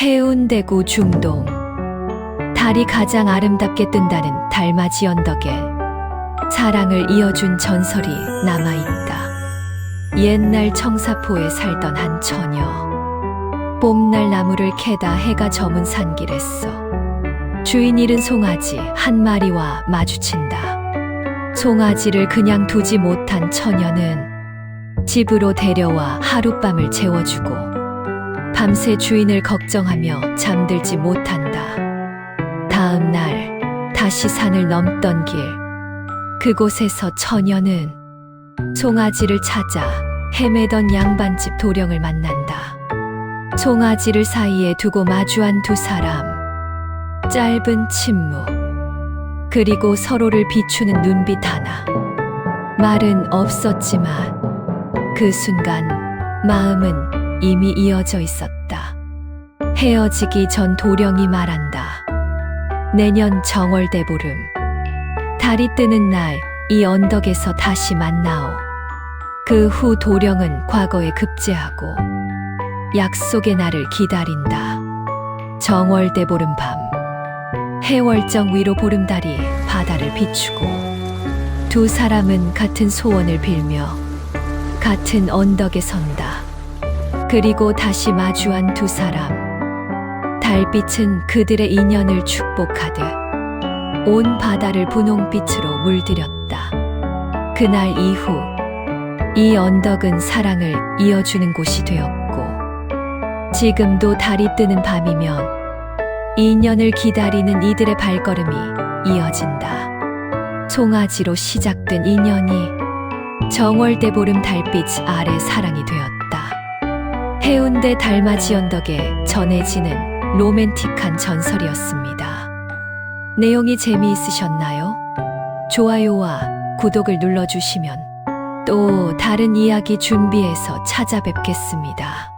해운대구 중동 달이 가장 아름답게 뜬다는 달맞이 언덕에 사랑을 이어준 전설이 남아있다. 옛날 청사포에 살던 한 처녀. 봄날 나무를 캐다 해가 저문 산길에서 주인 잃은 송아지 한 마리와 마주친다. 송아지를 그냥 두지 못한 처녀는 집으로 데려와 하룻밤을 재워주고 밤새 주인을 걱정하며 잠들지 못한다. 다음 날 다시 산을 넘던 길 그곳에서 처녀는 송아지를 찾아 헤매던 양반집 도령을 만난다. 송아지를 사이에 두고 마주한 두 사람. 짧은 침묵. 그리고 서로를 비추는 눈빛 하나. 말은 없었지만 그 순간 마음은 이미 이어져 있었다. 헤어지기 전 도령이 말한다. 내년 정월 대 보름. 달이 뜨는 날 이 언덕에서 다시 만나오. 그 후 도령은 과거에 급제하고 약속의 날을 기다린다. 정월 대 보름 밤. 해월정 위로 보름달이 바다를 비추고 두 사람은 같은 소원을 빌며 같은 언덕에 선다. 그리고 다시 마주한 두 사람. 달빛은 그들의 인연을 축복하듯 온 바다를 분홍빛으로 물들였다. 그날 이후 이 언덕은 사랑을 이어주는 곳이 되었고 지금도 달이 뜨는 밤이면 인연을 기다리는 이들의 발걸음이 이어진다. 송아지로 시작된 인연이 정월대 보름 달빛 아래 사랑이 되었다. 해운대 달맞이 언덕에 전해지는 로맨틱한 전설이었습니다. 내용이 재미있으셨나요? 좋아요와 구독을 눌러주시면 또 다른 이야기 준비해서 찾아뵙겠습니다.